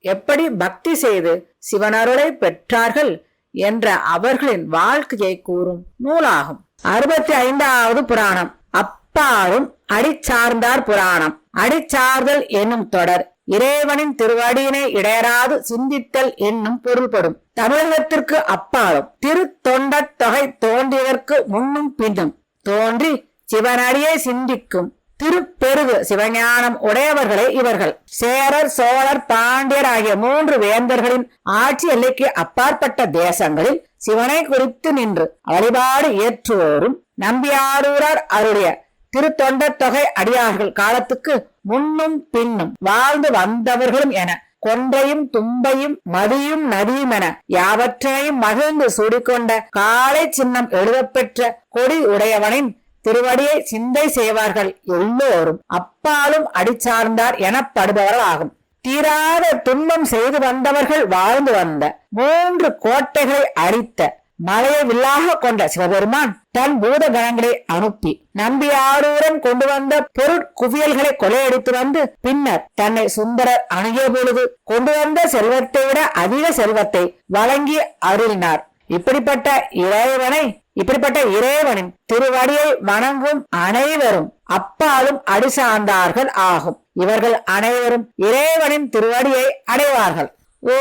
எப்படி பக்தி செய்து சிவனருளை பெற்றார்கள் என்ற அவர்களின் வாழ்க்கையை கூறும் நூலாகும். அறுபத்தி ஐந்தாவது புராணம். அப்பாரும் அடிச்சார்ந்தார் புராணம். அடிச்சார்தல் என்னும் தொடர். இறைவனின் திருவடியினை இடையராது சிந்தித்தல் என்னும் பொருள்படும். தமிழகத்திற்கு அப்பாலும் திருத்தொண்டத் தொகை தோன்றியதற்கு முன்னும் பின்னும் தோன்றி சிவனடியே சிந்திக்கும் திருப்பெருகு சிவஞானம் உடையவர்களே இவர்கள். சேரர் சோழர் பாண்டியர் ஆகிய மூன்று வேந்தர்களின் ஆட்சி எல்லைக்கு அப்பாற்பட்ட தேசங்களில் சிவனை குறித்து நின்று வழிபாடு ஏற்றுவோரும் நம்பியாரூரர் அருடைய திருத்தொண்ட தொகை அடியார்கள் காலத்துக்கு முன்னும் பின்னும் வாழ்ந்து வந்தவர்களும் என கொன்றையும் தும்பையும் மதியும் நதியும் என யாவற்றையும் மகிழ்ந்து சூடிக்கொண்ட காலை சின்னம் எழுதப்பெற்ற கொடி உடையவனின் திருவடியை சிந்தை செய்வார்கள் எல்லோரும். அப்பாலும் அடிச்சார்ந்தார் எனப்படுபவர்கள் ஆகும். தீராத துன்பம் செய்து வந்தவர்கள் வாழ்ந்து வந்த மூன்று கோட்டைகளை அழித்த மலையை வில்லாக கொண்ட சிவபெருமான் தன் பூத கணங்களை அனுப்பி நம்பியாரூரன் கொண்டு வந்த பொருட்குவியல்களை கொலையடித்து வந்து பின்னர் தன்னை சுந்தரர் அணுகிய பொழுது கொண்டு வந்த செல்வத்தை விட அதிக செல்வத்தை வழங்கி அருளினார். இப்படிப்பட்ட இறைவனை இப்படிப்பட்ட இறைவனின் திருவடியை வணங்கும் அனைவரும் அப்பாலும் அடிசார்ந்தார்கள் ஆகும். இவர்கள் அனைவரும் இறைவனின் திருவடியை அடைவார்கள். ஓம்.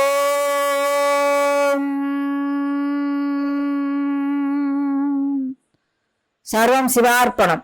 சர்வம் சிவார்ப்பணம்.